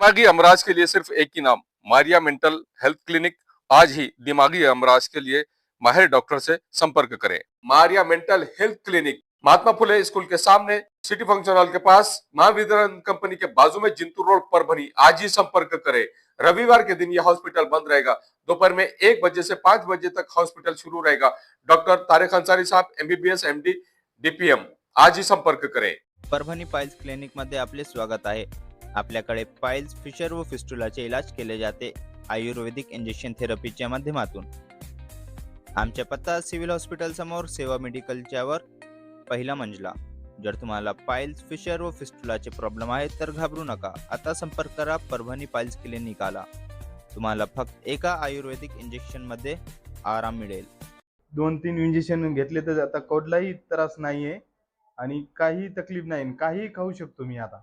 दिमागी अमराज के लिए सिर्फ़ एक ही नाम, मारिया मेंटल हेल्थ क्लिनिक। आज ही दिमागी अमराज के लिए माहिर डॉक्टर से संपर्क करें। Maria mental health clinic, Mahatma Phule school के सामने, सिटी फ़ंक्शन हॉल के पास, महावितरण कंपनी के बाजू में जिंतूर रोड पर बनी। आज ही संपर्क करें। रविवार के दिन यह हॉस्पिटल बंद रहेगा। दोपहर में एक बजे से पाँच बजे तक हॉस्पिटल शुरू रहेगा। Doctor Tariq Ansari sahab MBBS MD DPM आज ही संपर्क करें। परभणी पाईल्स क्लिनिकमध्ये आपले स्वागत आहे. आपल्याकडे पाईल्स फिशर व फिस्टुलाचे इलाज केले जाते आयुर्वेदिक इंजेक्शन थेरपीच्या माध्यमातून. आमच्या पत्ता सिव्हिल हॉस्पिटल समोर सेवा मेडिकलच्या वर पहिला मंजला. जर तुम्हाला पाईल्स फिशर व फिस्टुलाचे प्रॉब्लेम आहेत तर घाबरू नका. आता संपर्क करा परभणी पाईल्स क्लिनिकाला तुम्हाला फक्त एका आयुर्वेदिक इंजेक्शनमध्ये आराम मिळेल. दोन तीन इंजेक्शन घेतले तर आता कुठलाही त्रास नाहीये आणि काही तकलीफ नाही काही खाऊ शकतो मी आता.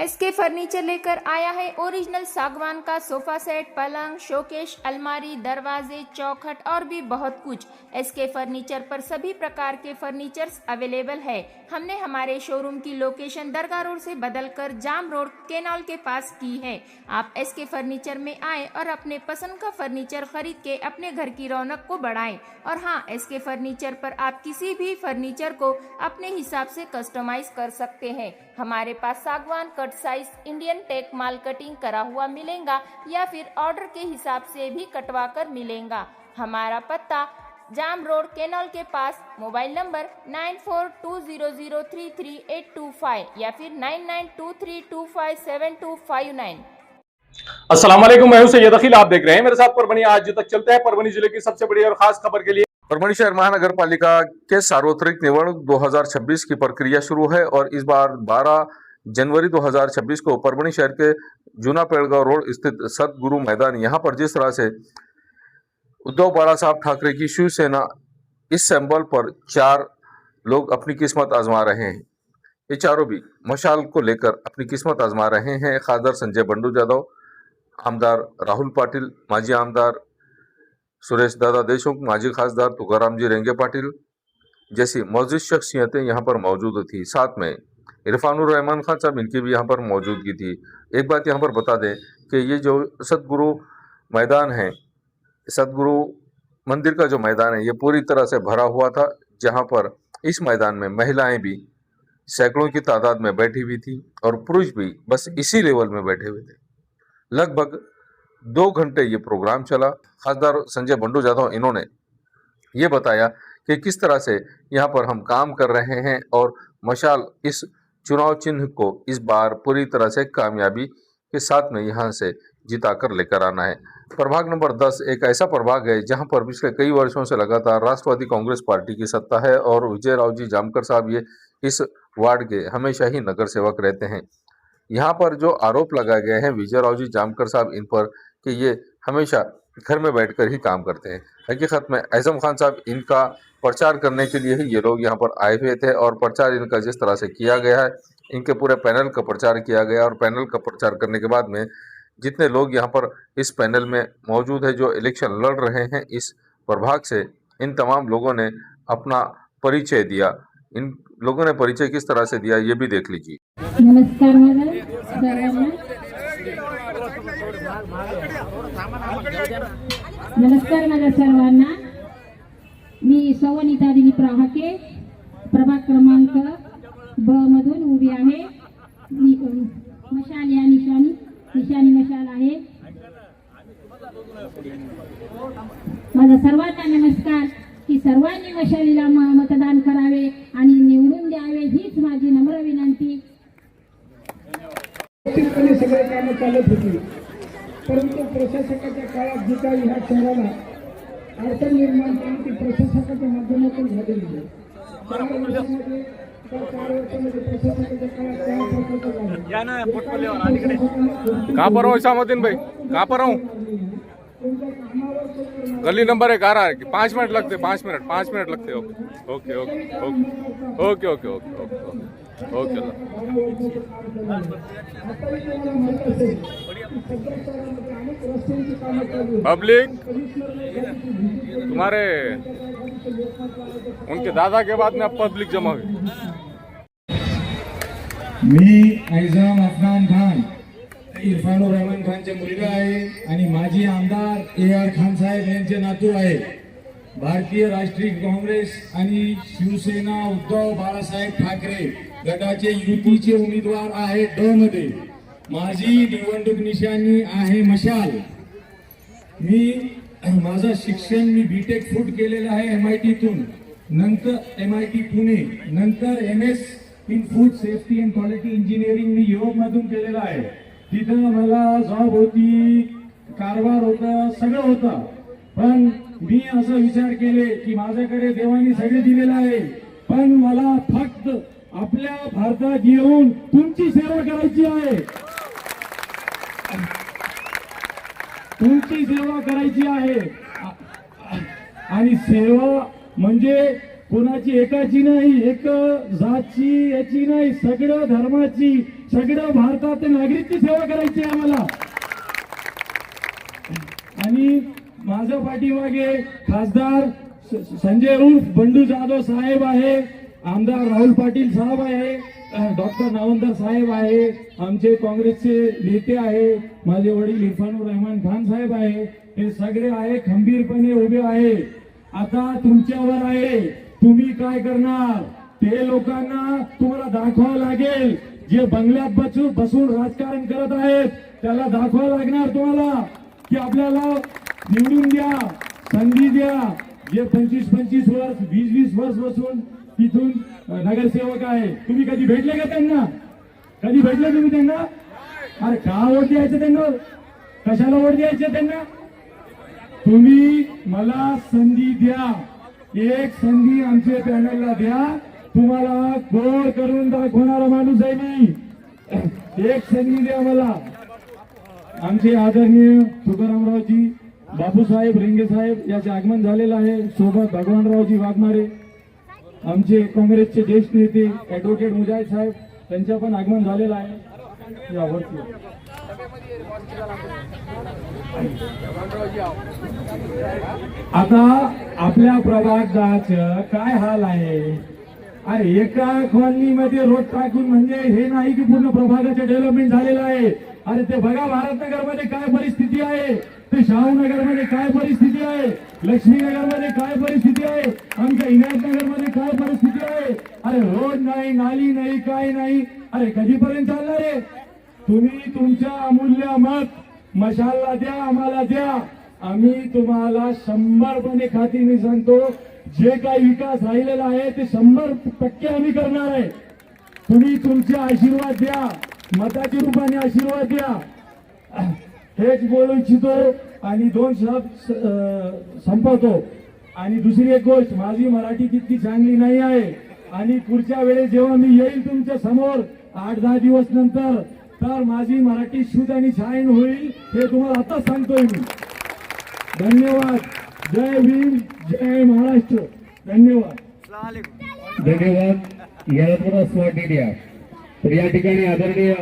एसके फर्नीचर लेकर आया है ओरिजिनल सागवान का सोफा सेट पलंग शोकेश अलमारी, दरवाजे, चौखट और भी बहुत कुछ। एसके फर्नीचर पर सभी प्रकार के फर्नीचर्स अवेलेबल है। हमने हमारे शोरूम की लोकेशन दरगाह रोड से बदलकर जाम रोड केनॉल के पास की है। आप एसके फर्नीचर में आए और अपने पसंद का फर्नीचर खरीद के अपने घर की रौनक को बढ़ाएँ। और हाँ एसके फर्नीचर पर आप किसी भी फर्नीचर को अपने हिसाब से कस्टमाइज कर सकते हैं। हमारे पास सागवान कट साइज़ इंडियन टेक माल कटिंग करा हुआ मिलेगा या फिर ऑर्डर के हिसाब से भी कटवा कर मिलेगा? हमारा पत्ता जाम रोड केनॉल के pass mobile number nine four two zero zero three three eight two five या फिर nine nine two three two five seven two five nine. अस्सलाम वालेकुम मैं हूँ सैयद अखिल आप देख रहे हैं मेरे साथ परभणी आज तक चलते हैं परभणी ज़िले की सबसे बड़ी और खास खबर के लिए। परभणी शहर महानगर पालिका के सार्वत्रिक निवडणूक 2026 की प्रक्रिया शुरू है और इस बार 12 जनवरी 2026 को परभणी शहर के जूना पेड़गांव रोड स्थित सतगुरु मैदान, यहाँ पर जिस तरह से उद्धव बाला साहब ठाकरे की शिवसेना इस सिंबल पर चार लोग अपनी किस्मत आजमा रहे हैं। ये चारों भी मशाल को लेकर अपनी किस्मत आजमा रहे हैं। खासदार संजय बंडू जाधव, आमदार राहुल पाटिल, माजी आमदार सुरेश दादा देशमुख, माजी खासदार तुकारामजी रेंगे पाटिल जैसी मौजूद शख्सियतें यहाँ पर मौजूद थी। साथ में इरफानुर रहमान खान साहब इनकी भी यहाँ पर मौजूदगी थी। एक बात यहाँ पर बता दें कि ये जो सतगुरु मैदान है सतगुरु मंदिर का जो मैदान है, ये पूरी तरह से भरा हुआ था, जहाँ पर इस मैदान में महिलाएँ भी सैकड़ों की तादाद में बैठी हुई थी और पुरुष भी बस इसी लेवल में बैठे हुए थे। लगभग दो घंटे ये प्रोग्राम चला। खासदार संजय बंडू जाधव, इन्होंने ये बताया कि किस तरह से यहाँ पर हम काम कर रहे हैं और मशाल इस चुनाव चिन्ह को इस बार पूरी तरह से कामयाबी के साथ में यहाँ से जिता कर लेकर आना है। प्रभाग नंबर 10 एक ऐसा प्रभाग है जहाँ पर पिछले कई वर्षों से लगातार राष्ट्रवादी कांग्रेस पार्टी की सत्ता है और विजय राव जी जामकर साहब ये इस वार्ड के हमेशा ही नगर सेवक रहते हैं। यहाँ पर जो आरोप लगाए गए हैं विजय राव जी जामकर साहब इन पर कि ये हमेशा घर में बैठकर ही काम करते हैं। हकीकत में एजम खान साहब इनका प्रचार करने के लिए ही ये लोग यहाँ पर आए हुए थे और प्रचार इनका जिस तरह से किया गया है इनके पूरे पैनल का प्रचार किया गया और पैनल का प्रचार करने के बाद में जितने लोग यहाँ पर इस पैनल में मौजूद है जो इलेक्शन लड़ रहे हैं इस प्रभाग से इन तमाम लोगों ने अपना परिचय दिया। इन लोगों ने परिचय किस तरह से दिया ये भी देख लीजिए। नमस्कार नमस्कार माझ्या सर्वांना मी सवनिता दिलीप राहाके प्रभाग क्रमांक ब मधून उभी आहे. मशाल या निशाणी निशाणी मशाल आहे. माझा सर्वांना नमस्कार. की सर्वांनी मशालीला म- मतदान करावे आणि निवडून द्यावे हीच माझी नम्र विनंती. सगळे कामं चालत होती. परंतु प्रशासकाच्या काळात जी काही ह्या शहराला अडचण निर्माण केली ती प्रशासकाच्या माध्यमातून झालेली आहे. चार वर्षामध्ये त्या चार वर्षामध्ये प्रशासकाच्या काळात चार प्रकल्प झाले. कहाँ पर हो इसामुद्दीन भाई? कहाँ पर हूँ? गली नंबर एक आ रहा है. पाँच मिनट लगते पाँच मिनट पाँच मिनट लगते okay okay okay okay okay okay okay. Okay public तुम्हारे उनके दादा के बाद में अब पब्लिक जमा हुई। मी ऐजाम अफगान खान इरफानुर रहमान खानचे मुलगा आहे आणि माजी आमदार ए आर खान साहेब यांचे नातू आहे. भारतीय राष्ट्रीय काँग्रेस आणि शिवसेना उद्धव बाळासाहेब ठाकरे. गटाचे युतीचे उमेदवार आहे ड मध्ये माझी निवडणूक निशाणी आहे मशाल. मी माझं शिक्षण मी बीटेक फूट केलेलं आहे एम आय टीतून नंतर एम आय टी पुणे. नंतर M S in food safety and quality engineering मी युरोपमधून केलेलं आहे. तिथं मला जॉब होती कारभार होता सगळं होतं. पण मी असं विचार केले की माझ्याकडे देवानी सगळे दिलेलं आहे. पण मला फक्त आपल्या भारतात येऊन तुमची सेवा करायची आहे. तुमची सेवा करायची आहे. आणि सेवा म्हणजे कोणाची एकाची नाही एक जातची याची नाही सगळं धर्माची सगळं भारतात नागरिकची सेवा करायची आहे आम्हाला. आणि माझ्या पाठीमागे खासदार संजय उर्फ बंडू जाधव साहेब आहे. आमदार राहुल पाटील साहेब आहे डॉक्टर नावंदर साहेब आहे आमचे काँग्रेसचे नेते आहे माझे वडील इरफानुर रहमान खान साहेब आहे हे सगळे आहे खंबीरपणे उभे आहे. आता तुमच्यावर आहे तुम्ही काय करणार? ते लोकांना तुम्हाला दाखवावं लागेल. जे बंगल्यात बसून बसून राजकारण करत आहेत त्याला दाखवावं लागणार तुम्हाला. की आपल्याला निवडून द्या संधी द्या. जे पंचवीस पंचवीस वर्ष वीस वीस वर्ष बसून तिथून नगरसेवक आहे. तुम्ही कधी भेटले का त्यांना? कधी भेटले तुम्ही त्यांना? अरे का वोट द्यायचं त्यांना? कशाला वोट द्यायचं त्यांना? तुम्ही मला संधी द्या. एक संधी आमच्या पॅनलला द्या. तुम्हाला गोड करून दाखवणारा माणूस आहे मी. एक संधी द्या मला. आमचे आदरणीय तुकारामरावजी बापूसाहेब रेंगे साहेब याचे आगमन झालेलं आहे. सोबत भगवानरावजी वाघमारे आमचे काँग्रेसचे ज्येष्ठ नेते ऍडव्होकेट मुजाहिद साहेब त्यांचं पण आगमन झालेलं आहे. यावरती आता आपल्या प्रभागाचं काय हाल आहे? अरे एका कॉलनीमध्ये रोड टाकून म्हणजे हे नाही की पूर्ण प्रभागाचे डेव्हलपमेंट झालेलं आहे. अरे ते बघा भारतनगरमध्ये काय परिस्थिती आहे? ते शाहूनगरमध्ये काय परिस्थिती आहे? लक्ष्मीनगरमध्ये काय परिस्थिती आहे? आमच्या इनायतनगरमध्ये काय परिस्थिती आहे? अरे रोड नाही नाली नाही काय नाही. अरे कधीपर्यंत चालणार आहे? तुम्ही तुमच्या अमूल्य मत मशालला द्या आम्हाला द्या. आम्ही तुम्हाला शंभरपणे खातीने सांगतो जे काही विकास राहिलेला आहे ते शंभर टक्के आम्ही करणार आहे. तुम्ही तुमचे आशीर्वाद द्या. मताच्या रूपाने आशीर्वाद द्या. हेच बोलू इच्छितो आणि दोन शब्द संपवतो. आणि दुसरी एक गोष्ट माझी मराठी तितकी चांगली नाही आहे. आणि पुढच्या वेळेस जेव्हा मी येईल तुमच्यासमोर आठ दहा दिवस नंतर तर माझी मराठी शुद्ध आणि छान होईल हे तुम्हाला आताच सांगतोय मी. धन्यवाद. जय भीम जय महाराष्ट्र. धन्यवाद. धन्यवाद. याला थोडा स्पॉट द्या. तर या ठिकाणी आदरणीय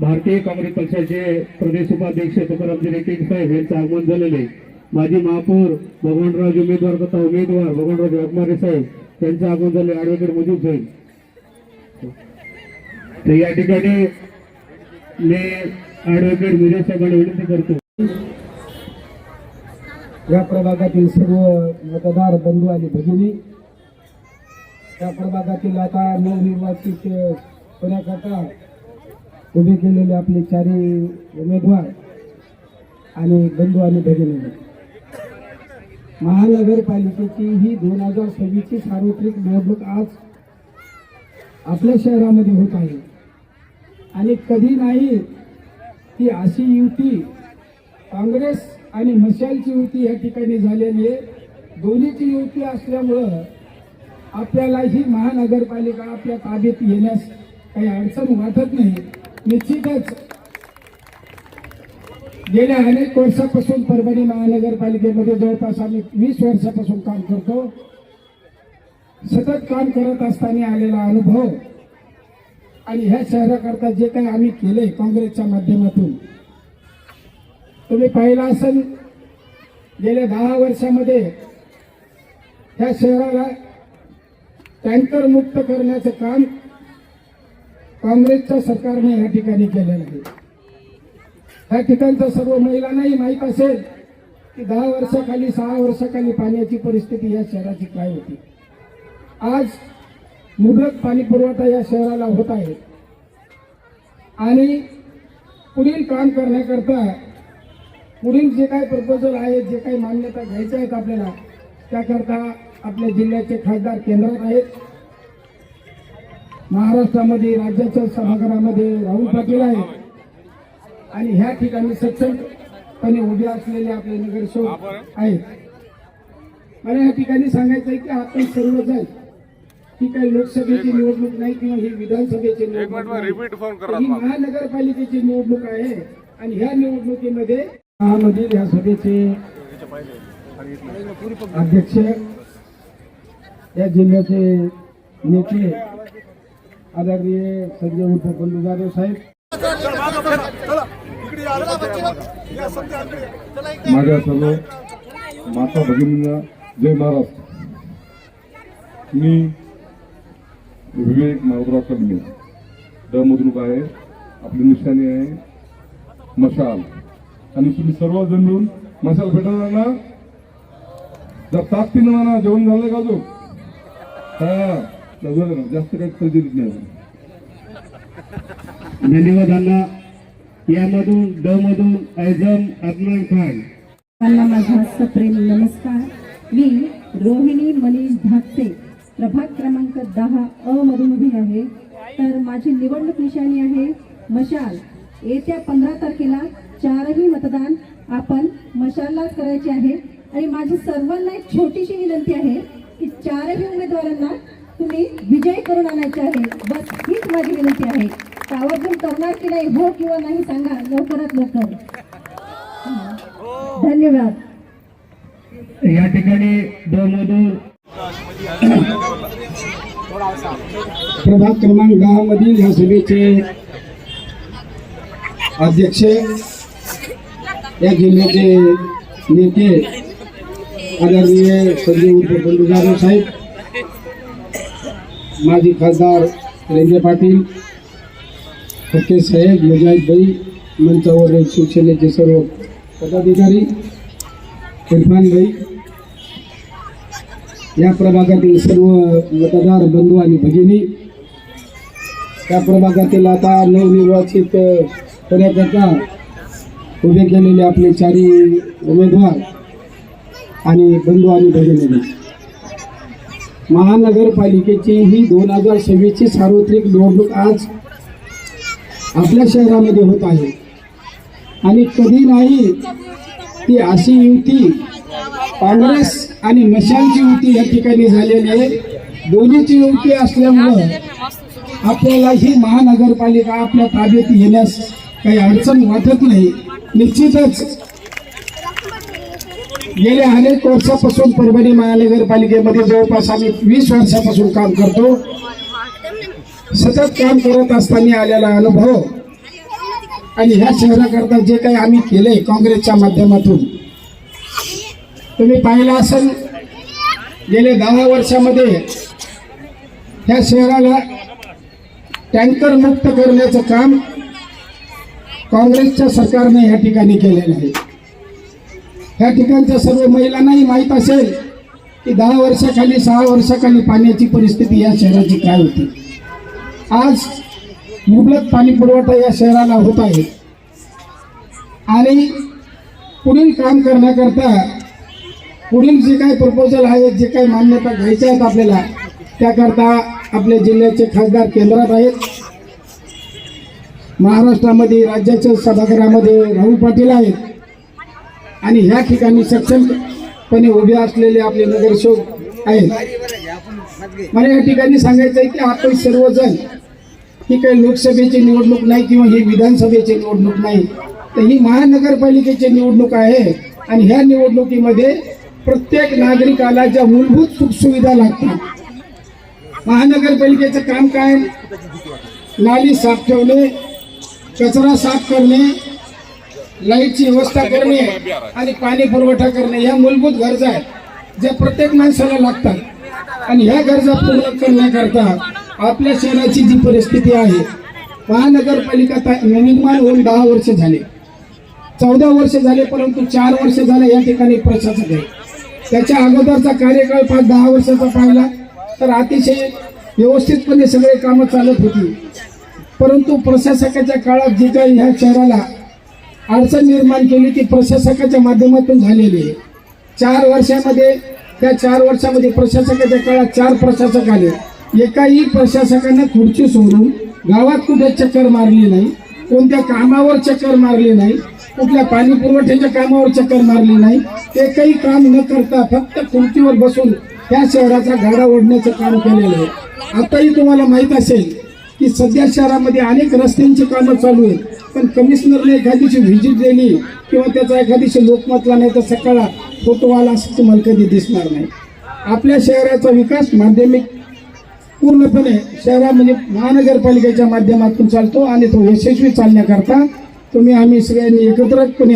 भारतीय काँग्रेस पक्षाचे प्रदेश उपाध्यक्ष तुकारामजी रेटिंग साहेब यांचं आगमन झालेले माजी महापौर भगवानराव उमेदवार तथा उमेदवार भगवानराव वाघमारे साहेब यांचं आगमन झाले ऍडव्होकेट मुजीब साहेब. तर या ठिकाणी मी ऍडव्होकेट मुजीब साहेबांना विनंती करतो. या प्रभागातील सर्व मतदार बंधू आणि भगिनी या प्रभागातील आता नवनिर्वाचित होण्याकरता उभे केलेले आपले चारही उमेदवार आणि बंधू आणि भगिनी महानगरपालिकेची ही दोन हजार सव्वीसची सार्वत्रिक निवडणूक आज आपल्या शहरामध्ये होत आहे. आणि कधी नाही ती अशी युती काँग्रेस आणि मशालची युती या ठिकाणी झालेली आहे. दोन्हीची युती असल्यामुळं आपल्याला ही महानगरपालिका आपल्या ताब्यात येण्यास काही अडचण वाटत नाही. निश्चितच गेल्या अनेक वर्षापासून परभणी महानगरपालिकेमध्ये जवळपास आम्ही वीस वर्षापासून काम करतो. सतत काम करत असताना आलेला अनुभव आणि ह्या शहराकरता जे काही आम्ही केले काँग्रेसच्या माध्यमातून तुम्ही पाहिलं असेल गेल्या दहा वर्षामध्ये ह्या शहराला टँकर मुक्त करण्याचं काम काँग्रेसच्या सरकारने या ठिकाणी केलेलं आहे. या ठिकाणच्या सर्व महिलांनाही माहीत असेल की दहा वर्षाखाली सहा वर्षाखाली पाण्याची परिस्थिती या शहराची काय होती. आज मुबलक पाणी पुरवठा या शहराला होत आहे. आणि पुढील काम करण्याकरता पुढील जे काही प्रपोजल आहेत जे काही मान्यता घ्यायच्या आहेत आपल्याला त्याकरता आपल्या जिल्ह्याचे खासदार केंद्रात आहेत. महाराष्ट्रामध्ये राज्याच्या सभागृहामध्ये राहुल पाटील आहेत. आणि ह्या ठिकाणी सक्षमपणे उभे असलेले आपले नगरसेवक आहेत. मला या ठिकाणी सांगायचं आहे की आपण सर्वजण ही काही लोकसभेची निवडणूक नाही किंवा ही विधानसभेची निवडणूक ही महानगरपालिकेची निवडणूक आहे आणि ह्या निवडणुकीमध्ये महामधील या सभेचे अध्यक्ष या जिल्ह्याचे नेते आदरणीय संजय उर्फ बंधू जाधव साहेब. माझ्या सर्व माता भगिनींना जय महाराष्ट्र. मी विवेक माधवराव कदमे. ड आहे. आपली निशाणी आहे. मशाल. आणि तुम्ही सर्वजण मिळून मशाल भेटणार ना जर ताकदीनं म्हणा जेवण झालं का जो हा. जास्त काही खरेदी नाही धन्यवाद अण्णा यामधून ड मधून ऐजम अदनान खान. त्यांना माझा सप्रेम नमस्कार. मी रोहिणी मनीष धाकटे प्रभाग क्रमांक दहा अ मधून उभी आहे. तर माझी निवडणूक निशाणी आहे मशाल. येत्या पंधरा तारखेला चारही मतदान आपण मशाललाच करायचे आहे. आणि माझी सर्वांना एक छोटीशी विनंती आहे की चारही उमेदवारांना तुम्ही विजय करून आणायचे आहे. बस हीच माझी विनंती आहे. आवर्जून करणार की नाही हो किंवा नाही सांगा लवकरात लवकर. धन्यवाद. या ठिकाणी ड प्रभाग क्रमांक दहा मधील या सभेचे अध्यक्ष या जिल्ह्याचे नेते आदरणीय संजय उर्फ बंधू जाधव साहेब माजी खासदार रेंद्र पाटील फके साहेब मुजाहिद भाई मंचावर शिवसेनेचे सर्व पदाधिकारी इरफान भाई या प्रभागातील सर्व मतदार बंधू आणि भगिनी त्या प्रभागातील आता नवनिर्वाचित होण्याकरता उभे केलेले आपले चारी उमेदवार आणि बंधू आणि भगिनी. महानगरपालिकेची ही दोन हजार सव्वीसची सार्वत्रिक निवडणूक आज आपल्या शहरामध्ये होत आहे. आणि कधी नाही ती अशी युती काँग्रेस आणि मशांची युती या ठिकाणी झालेली आहे. दोन्हीची युती असल्यामुळं आपल्याला ही महानगरपालिका आपल्या ताब्यात येण्यास काही अडचण वाटत नाही. निश्चितच गेल्या अनेक वर्षापासून परभणी महानगरपालिकेमध्ये जवळपास आम्ही वीस वर्षापासून काम करतो. सतत काम करत असताना आलेला अनुभव आणि ह्या शहराकरता जे काही आम्ही केलंय काँग्रेसच्या माध्यमातून तुम्ही पाहिलं असेल गेले दहा वर्षामध्ये ह्या शहराला टँकर मुक्त करण्याचं काम काँग्रेसच्या सरकारने या ठिकाणी केलेलं आहे. ह्या ठिकाणच्या सर्व महिलांनाही माहीत असेल की दहा वर्षाखाली सहा वर्षाखाली पाण्याची परिस्थिती या शहराची काय होती. आज मुबलक पाणी पुरवठा या शहराला होत आहे. आणि पुढील काम करण्याकरता पुढील जे काही प्रपोजल आहेत जे काही मान्यता घ्यायच्या आहेत आपल्याला त्याकरता आपल्या जिल्ह्याचे खासदार केंद्रात आहेत. महाराष्ट्रामध्ये राज्याच्या सभागृहामध्ये राहुल पाटील आहेत. आणि ह्या ठिकाणी सक्षमपणे उभे असलेले आपले नगरसेवक आहेत. मला या ठिकाणी सांगायचं आहे की आपण सर्वजण ही काही लोकसभेची निवडणूक नाही किंवा ही विधानसभेची निवडणूक नाही. तर ही महानगरपालिकेची निवडणूक आहे आणि ह्या निवडणुकीमध्ये प्रत्येक नागरिकाला ज्या मूलभूत सुखसुविधा लागतात महानगरपालिकेचं काम काय? नाली साफ ठेवणे कचरा साफ करणे लाईटची व्यवस्था करणे आणि पाणी पुरवठा करणे या मूलभूत गरजा आहेत ज्या प्रत्येक माणसाला लागतात. आणि ह्या गरजा पूर्ण करण्याकरता आपल्या शहराची जी परिस्थिती आहे महानगरपालिका निर्माण होऊन दहा वर्ष झाले. चौदा वर्ष झाले परंतु चार वर्ष झाले या ठिकाणी प्रशासक आहे. त्याच्या अगोदरचा कार्यकाळ पाच दहा वर्षाचा पाहिला तर अतिशय व्यवस्थितपणे सगळे कामं चालत होती. परंतु प्रशासकाच्या काळात जी काही ह्या शहराला अडचण निर्माण केली ती प्रशासकाच्या माध्यमातून झालेली आहे. चार वर्षामध्ये त्या चार वर्षामध्ये प्रशासकाच्या काळात चार प्रशासक आले. एकाही प्रशासकानं खुर्ची सोडून गावात कुठे चक्कर मारली नाही कोणत्या कामावर चक्कर मारली नाही कुठल्या पाणी पुरवठ्याच्या कामावर चक्कर मारली नाही ते काही काम न करता फक्त खुर्चीवर बसून त्या शहराचा गाडा ओढण्याचं काम केलेलं आहे. आताही तुम्हाला माहीत असेल की सध्या शहरामध्ये अनेक रस्त्यांची कामं चालू आहेत. पण कमिशनरने एखादीशी व्हिजिट दिली किंवा त्याचा एखादीशी लोकमतला नाही तर सकाळला फोटो आला असं तुम्हाला कधी दिसणार नाही. आपल्या शहराचा विकास माध्यमिक पूर्णपणे शहरा म्हणजे महानगरपालिकेच्या माध्यमातून चालतो आणि तो यशस्वी चालण्याकरता तुम्ही आम्ही सगळ्यांनी एकत्रपणे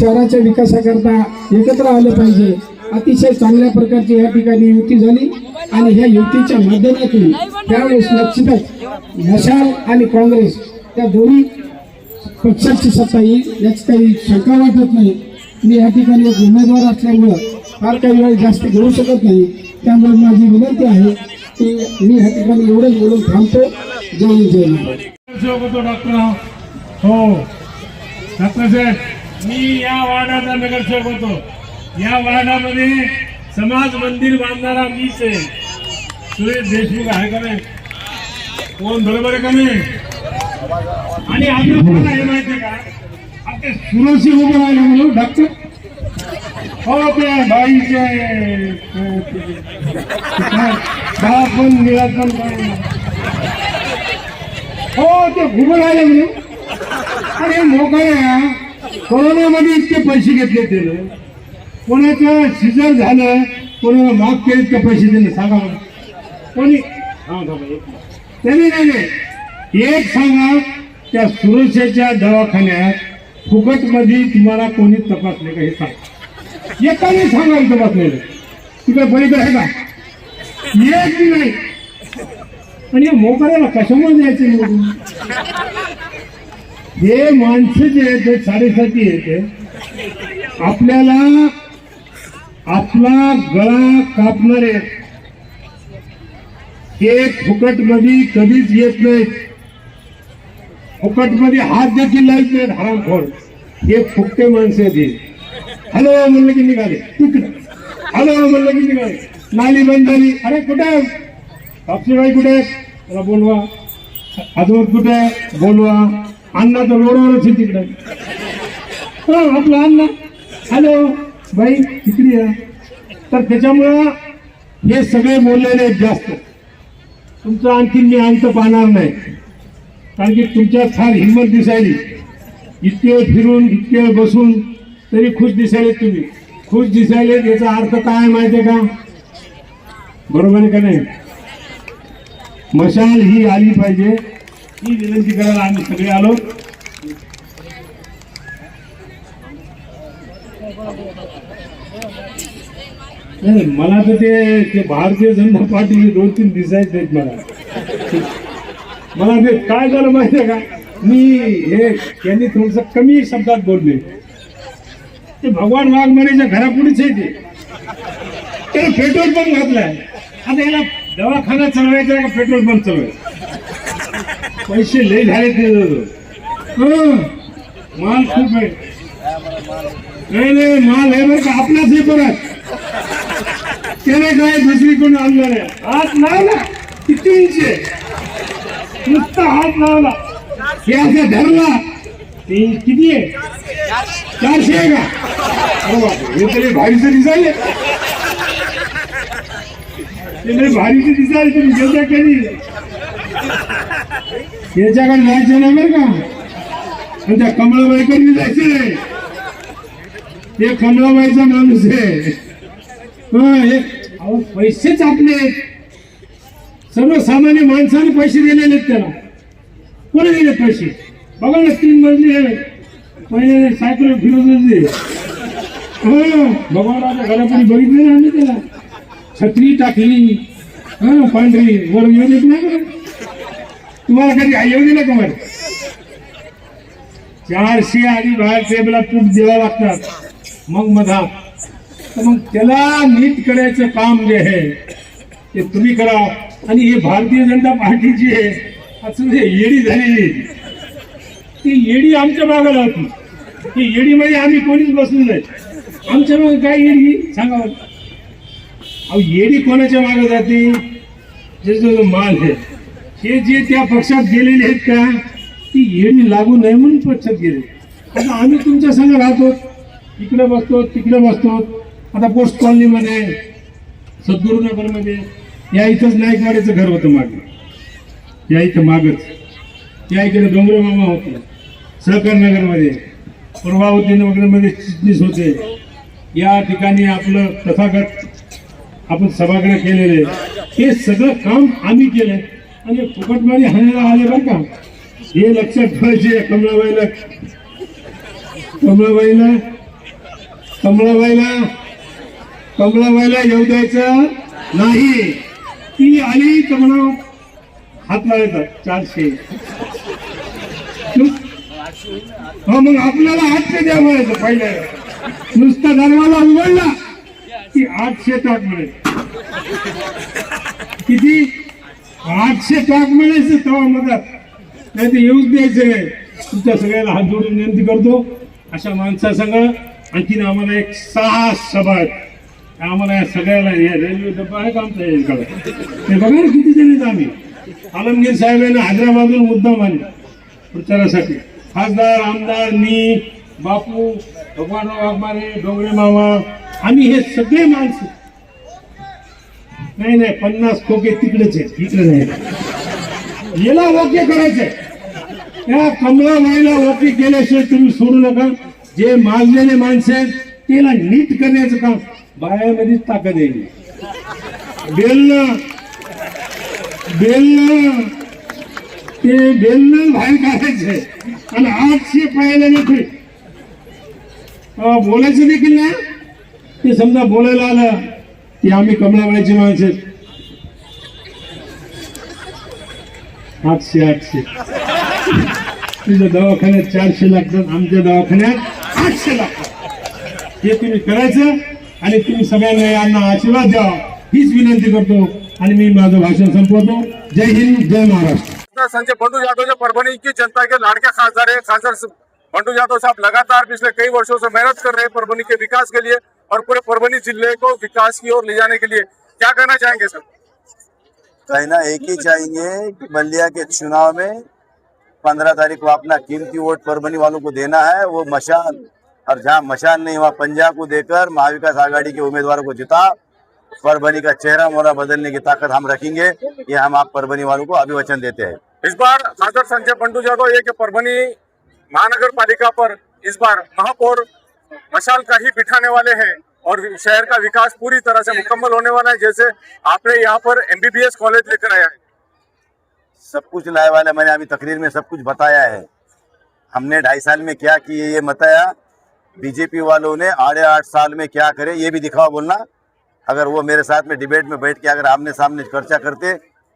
शहराच्या विकासाकरता एकत्र आलं पाहिजे. अतिशय चांगल्या प्रकारची या ठिकाणी युती झाली आणि ह्या युतीच्या माध्यमातून त्यावेळेस निश्चितच मशाल आणि काँग्रेस त्या दोन्ही पक्षाची सत्ता येईल याची काही शंका वाटत नाही. मी या ठिकाणी एक उमेदवार असल्यामुळं फार काही वेळ जास्त घेऊ शकत नाही. त्यामुळे माझी विनंती आहे की मी या ठिकाणी एवढंच बोलून थांबतो. जय जय होतो डॉक्टर हो. डॉक्टर साहेब मी या वार्डाचा नगरसेवक होतो. या वार्डामध्ये समाज मंदिर बांधणारा मीच आहे. सुरेश देशमुख आहे का नाही? कोण? बरोबर आहे का नाही? आणि आम्ही कोण हे माहिती आहे का? आपले सुरक्षी उभं राहिले म्हणून डॉक्टर. हो ते बाईचे दहा पण निळा हो ते उभं राहिले म्हणून. अरे मोकळ्या कोरोनामध्ये इतके पैसे घेतले ते कोणाचं सिजर झालं कोणाला माफ केले इतके पैसे दिले सांगा कोणी? हा, नाही नाही एक सांगा त्या सुरक्षेच्या दवाखान्यात फुकटमध्ये तुम्हाला कोणी तपासले का हे सांग. एकाने सांगाल तपासलेलं. तिकडे बळीकडे आहे का? एक बी नाही. आणि मोकऱ्याला कशामुळे द्यायचे निवडून हे माणसं जे आहेत ते साडेसाती येते आपल्याला आपला गळा कापणारे हे फुकटमध्ये कधीच येत नाहीत. फुकटमध्ये हात देखील लावत नाहीत हरामखोर. हे फुकटे माणसं आहेत हॅलो म्हणलं की निघाले. तिकडं. हॅलो म्हणलं की निघाले. नाली बंद झाली. अरे कुठे साक्षीबाई कुठे आहेत? त्याला बोलवा. आजोबा कुठे बोलवा. अण्णा तर रोडवरच आहे तिकडे. हा आपला अण्णा. हॅलो बाई तिकडे या. तर त्याच्यामुळं हे सगळे बोललेले आहेत जास्त. तुमचं आणखी मी अंत पाहणार नाही. कारण की तुमच्यात फार हिंमत दिसायली. इतके वेळ फिरून इतके वेळ बसून तरी खुश दिसायले तुम्ही. खुश दिसायले याचा अर्थ काय माहिती आहे का? बरोबर आहे का नाही? मशाल ही आली पाहिजे. ही विनंती करायला आम्ही सगळे आलो. नाही मला तर ते भारतीय जनता पार्टी दोन तीन दिसायचे आहेत मला. मला ते काय झालं माहितीये का? मी हे यांनी थोडस कमी शब्दात बोलले. ते भगवान वाघमारेच्या घरापुढेच आहे ते. त्याला पेट्रोल पंप घातलाय. आता याला दवाखाना चालवायचा का पेट्रोल पंप चालवायचा? पैसे लय झाले ते माल खूप आहे. नाही नाही माल आहे बरं का आपलाच आहे परत त्याने काय दुसरीकडून आणलं नाही हात ना किती इंच आहे? नुसता हात लावला. हे असं धरला ते किती आहे? चारशे आहे का? हो, हे तरी भारीचं दिसायले ते लय भारीचं दिसायले तुम्ही घेता कधी. याच्याकडे जायचं नाही बरं का? पण त्या कमळाबाईकडे जायचं नाही हे कमळाबाईचा माणूस आहे. हे अहो, पैसेच आपले आहेत. सर्वसामान्य माणसाने पैसे दिलेले आहेत त्याला. कोणी दिले पैसे? बघा ना तीन मजली आहे पहिले सायकल फिरवून दिले हो भगवानाच्या घरापुढे बघितले ना आम्ही त्याला. छत्री टाकली. हा पांढरी. वर येऊ देत नाही तुम्हाला कधी आई येऊ दिला का चारशे आणि बाहेर टेबला तूप द्यावं लागतात. मग मधात तर मग त्याला नीट करायचं काम जे आहे ते तुम्ही करा. आणि हे भारतीय जनता पार्टीची आहे असं येडी झालेली ती येडी आमच्या मागायला होती ती येडीमध्ये म्हणजे आम्ही कोणीच बसलो नाही. आमच्या मागे काय येडी सांगा अहो येडी कोणाच्या मागे जाते? जे जो जो माल आहे हे जे त्या पक्षात गेलेले आहेत का ती येडी लागू नये म्हणून पक्षात गेले. आता आम्ही तुमच्या संग राहतो. इकडे बसतो तिकडे बसतो. आता पोस्ट कॉलनीमध्ये सद्गुरुनगरमध्ये या इथंच नाईकवाड्याचं घर होतं माग. या इथं मागच. या इकडे डोंगरे मामा होते. सहकारनगरमध्ये प्रभावती वगैरेमध्ये चिटणीस होते. या ठिकाणी आपलं तथागत आपण सभागृह केलेले. हे सगळं काम आम्ही केलं आणि फुकटमारी हाणायला आले बरं का. हे लक्षात ठेवायचे कमलाबाईला कमलाबाईला कमलाबाईला कमलाबाईला येऊ द्यायचं नाही. ती आली तर मला हात लावायचा चारशे. हो मग आपल्याला आठशे द्या म्हणायचं पहिल्या नुसता दरवाजा उघडला की आठशे टाक मिळेल. किती? आठशे टाक म्हणायचं तेव्हा मदत. नाही ते येऊच द्यायचं. नाही तुमच्या सगळ्याला हात जोडून विनंती करतो. अशा माणसासंग आणखीन आम्हाला एक सहा सभा आहेत. आम्हाला या सगळ्याला या रेल्वे डब्बा आहे का आमचा याकडे ते बघा ना किती जण आहेत आम्ही. आलमगीर साहेबांना हैदराबादून मुद्दाम आले. प्रचारासाठी. खासदार आमदार मी बापू भगवानराव आगमारे डोंगरे मामा आम्ही हे सगळे माणसं. नाही नाही पन्नास खोके तिकडेच आहेत तिकडे नाही. याला ओके करायचंय. त्या कमलाबाईला ओके केल्याशिवाय तुम्ही सोडू नका. जे माजलेले माणसं आहेत त्याला नीट करण्याचं काम बायामध्येच ताकद येईल बेलनं बेलनं ते बेलनं बाहेर काढायचंय आणि आठशे पायाला नोकरी. बोलायचं देखील ना ते समजा बोलायला आलं की आम्ही कमलाबाईची माणसं आठशे आठशे. तुझ्या दवाखान्यात चारशे लागतात आमच्या दवाखान्यात आठशे लागतात. हे तुम्ही करायचं? आणि तुम्ही सगळ्यांना यांना आशीर्वाद द्यावा हीच विनंती करतो आणि मी माझं भाषण संपवतो. जय हिंद जय महाराष्ट्र. संजय बंडू यादव जो परभनी की जनता के लाड़के खासदार है खासदार बंडू यादव साहब लगातार पिछले कई वर्षों से मेहनत कर रहे हैं परभनी के विकास के लिए और पूरे परभनी ज़िले को विकास की ओर ले जाने के लिए। क्या कहना चाहेंगे सर? कहना एक ही चाहेंगे कि बलिया के चुनाव में पंद्रह तारीख को अपना कीमती वोट परभनी वालों को देना है वो मशाल और जहाँ मशान नहीं वहाँ पंजाब को देकर महाविकास आघाड़ी के उम्मीदवारों को जिता परभनी का चेहरा मोहरा बदलने की ताकत हम रखेंगे। ये हम आप परभनी वालों को अभिवचन देते हैं। इस बार खासदार संजय पंडू यादव ये परभनी महानगर पालिका पर इस बार महापौर मशाल का ही बिठाने वाले हैं और शहर का विकास पूरी तरह से मुकम्मल होने वाला है जैसे आपने यहाँ पर एमबीबीएस कॉलेज लेकर आया है। सब कुछ लाए वाले मैंने अभी तकरीर में सब कुछ बताया है। हमने ढाई साल में क्या किए ये बताया। बीजेपी वालों ने आधे आठ साल में क्या करे, ये भी दिखाओ बोलना। अगर वो मेरे साथ में डिबेट में बैठ के अगर आमने सामने चर्चा करते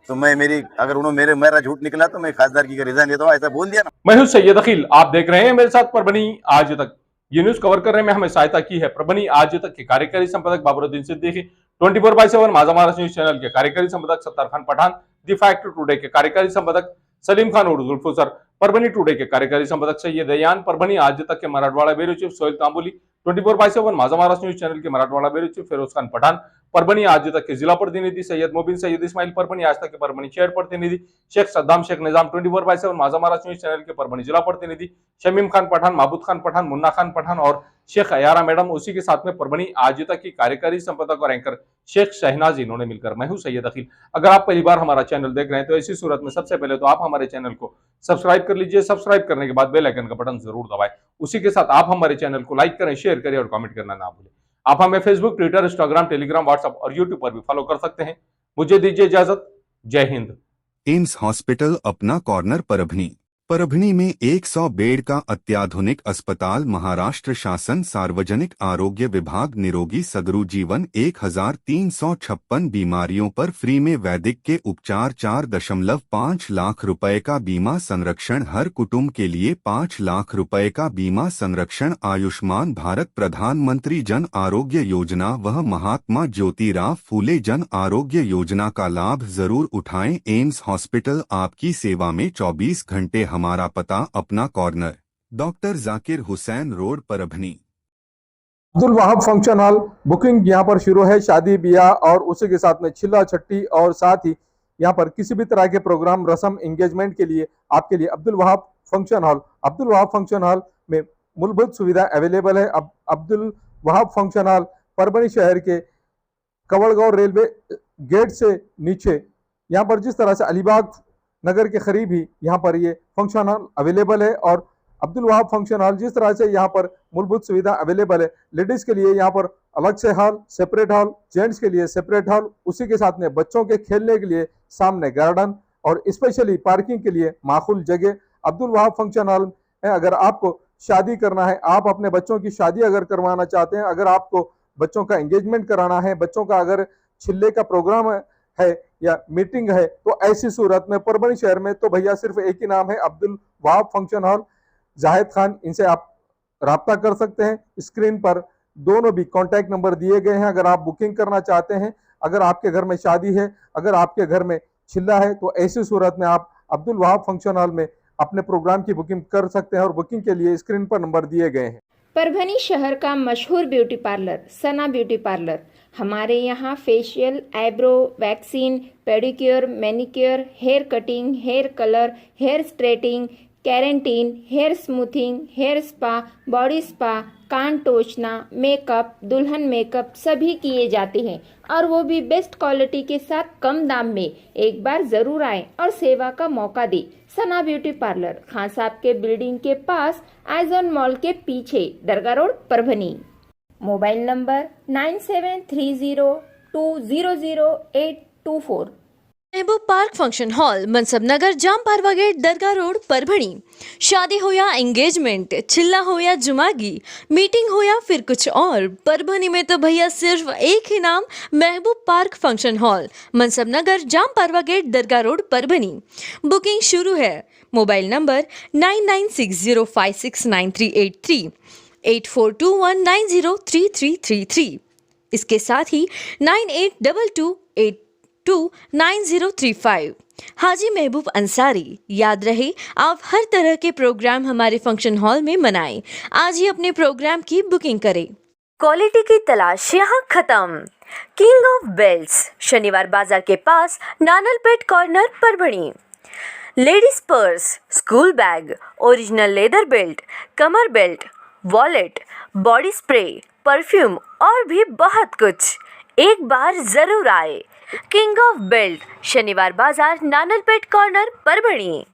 तो मैं मेरी, अगर उन्होंने मेरे, मेरा झूठ निकला तो मैं खासदार की रिजाइन देता हूँ, ऐसा बोल दिया ना। मैं सैयद अखिल आप देख रहे हैं मेरे साथ परभनी आज तक। ये न्यूज़ कवर करने में हमें सहायता की है। परभनी आज तक के कार्यकारी संपादक Babaruddin Siddiqui, twenty four by seven Majha Maharashtra news channel के कार्यकारी संपादक Sattar Khan Pathan, the fact today के कार्यकारी संपादक सलीम खान फुसर परभनी टुडे के कार्यकारी संपादक सैयद दयान परभनी आज तक के Marathwada bureau chief Sohel Tamboli twenty four by seven Majha Maharashtra news channel K Marathwada bureau chief Firoz Khan Pathan Parbhani Aaj Tak के जिला प्रतिनिधि सैयद मोबिन, सैयद इस्माइल परभनी आज तक के परभनी शहर प्रतिनिधि, Sheikh Saddam, Sheikh Nizam twenty four by seven Majha Maharashtra news channel के परभनी जिला प्रतिनिधि, शमीम खान पठान महबूद खान पठान, मुन्ना खान पठान और शेख अयारा मैडम, उसी के साथ में परभनी आज तक की कार्यकारी संपादक और एंकर शेख शहनाज इन्होंने मिलकर, मैं हूँ सैयद अखिल अगर आप पहली बार हमारा चैनल देख रहे हैं तो ऐसी सूरत में सबसे पहले तो आप हमारे चैनल को सब्सक्राइब कर लीजिए। सब्सक्राइब करने के बाद बेल आइकन का बटन ज़रूर दबाएँ। उसी के साथ आप हमारे चैनल को लाइक करें शेयर करें और कमेंट करना ना भूलें। आप हमें Facebook Twitter Instagram Telegram WhatsApp और यूट्यूब पर भी फॉलो कर सकते हैं। मुझे दीजिए इजाज़त। जय हिंद। एम्स हॉस्पिटल, अपना कॉर्नर परभणी। परभणी में 100 बेड का अत्याधुनिक अस्पताल महाराष्ट्र शासन सार्वजनिक आरोग्य विभाग निरोगी सगरू जीवन 1356 बीमारियों पर फ्री में वैदिक के उपचार चार दशमलव पाँच लाख रुपए का बीमा संरक्षण हर कुटुंब के लिए पाँच लाख रुपए का बीमा संरक्षण आयुष्मान भारत प्रधानमंत्री जन आरोग्य योजना वह महात्मा ज्योतिराव फूले जन आरोग्य योजना का लाभ ज़रूर उठाएँ एम्स हॉस्पिटल आपकी सेवा में 24 घंटे हमारा पता अपना corner. Doctor Zakir Hussain road Parbhani Abdul Wahab function hall, booking यहाँ पर शुरू है, शादी, ब्याह और उसी के साथ में छिल्ला, छट्टी और साथ ही यहाँ पर किसी भी तरह के प्रोग्राम, रस्म एंगेजमेंट के लिए आपके लिए Abdul Wahab function hall. Abdul Wahab function hall में मूलभूत सुविधा अवेलेबल है। अब अब्दुल वहाब फ़ंक्शन हॉल, परभणी शहर के कवड़गांव रेलवे गेट से नीचे। यहाँ पर जिस तरह से अलीबाग नगर के करीब ही यहाँ पर ये फ़ंक्शन हॉल अवेलेबल है और अब्दुल वहाब फ़ंक्शन हॉल जिस तरह से यहाँ पर मूलभूत सुविधा अवेलेबल है। लेडीज़ के लिए यहाँ पर अलग से हॉल सेपरेट हॉल जेंट्स के लिए सेपरेट हॉल उसी के साथ में बच्चों के खेलने के लिए सामने गार्डन और स्पेशली पार्किंग के लिए माखुल जगह। अब्दुल वहाब फ़ंक्शन हॉल में अगर आपको शादी करना है आप अपने बच्चों की शादी अगर करवाना चाहते हैं अगर आपको बच्चों का एंगेजमेंट कराना है बच्चों का अगर छिल्ले का प्रोग्राम है, है या मीटिंग है तो ऐसी सूरत में परभणी शहर में तो भैया सिर्फ़ एक ही नाम है, अब्दुल वहाब फ़ंक्शन हॉल जाहिद खान, इनसे आप रब्ता कर सकते हैं। स्क्रीन पर दोनों भी कॉन्टैक्ट नंबर दिए गए हैं, अगर आप बुकिंग करना चाहते हैं। अगर आपके घर में शादी है, अगर आपके घर में छिल्ला है तो ऐसी सूरत में आप अब्दुल वहाब फ़ंक्शन हॉल में अपने प्रोग्राम की बुकिंग कर सकते हैं और बुकिंग के लिए स्क्रीन पर नंबर दिए गए हैं। परभनी शहर का मशहूर beauty parlour Sana beauty parlour हमारे यहाँ facial eyebrow waxing pedicure manicure hair cutting hair colour hair straightening keratin hair smoothing hair spa body spa कान टोचना मेकअप दुल्हन मेकअप सभी किए जाते हैं। और वो भी बेस्ट क्वालिटी के साथ कम दाम में। एक बार ज़रूर आए और सेवा का मौका दे। सना ब्यूटी पार्लर, खान साहब के बिल्डिंग के पास आइजॉन मॉल के पीछे, Dargah road, Parbhani. Mobile number nine seven three zero two zero zero eight two four. Mehboob park function hall, Mansab Nagar, Jam Parwa gate, Dargah road, Parbhani. शादी हो या engagement चिल्ला हो या जुमागी। मीटिंग हो या फिर कुछ और। परभणी में तो भैया सिर्फ़ एक ही नाम, Mehboob park function hall, Mansab Nagar, Jam Parwa gate, दरगाह रोड, परभणी। बुकिंग शुरू है। Mobile number nine nine six zero five six nine three eight three. Eight four two one nine zero three three three three. इसके साथ ही nine eight double two eight two nine zero three five. Haji Mehboob Ansari, याद रहे, आप हर तरह के programme हमारे function hall में मनाएँ। आज ही अपने प्रोग्राम की बुकिंग करें। क्वालिटी की तलाश यहाँ खत्म। किंग ऑफ़ बेल्ट्स, शनिवार बाज़ार के पास नानलपेट कॉर्नर पर Parbhani ladies purse, school bag, original leather belt, कमर belt wallet, body spray, perfume और भी बहुत कुछ। एक बार ज़रूर आए। किंग ऑफ़ बेल्ट, शनिवार बाज़ार नानलपेट कॉर्नर परभणी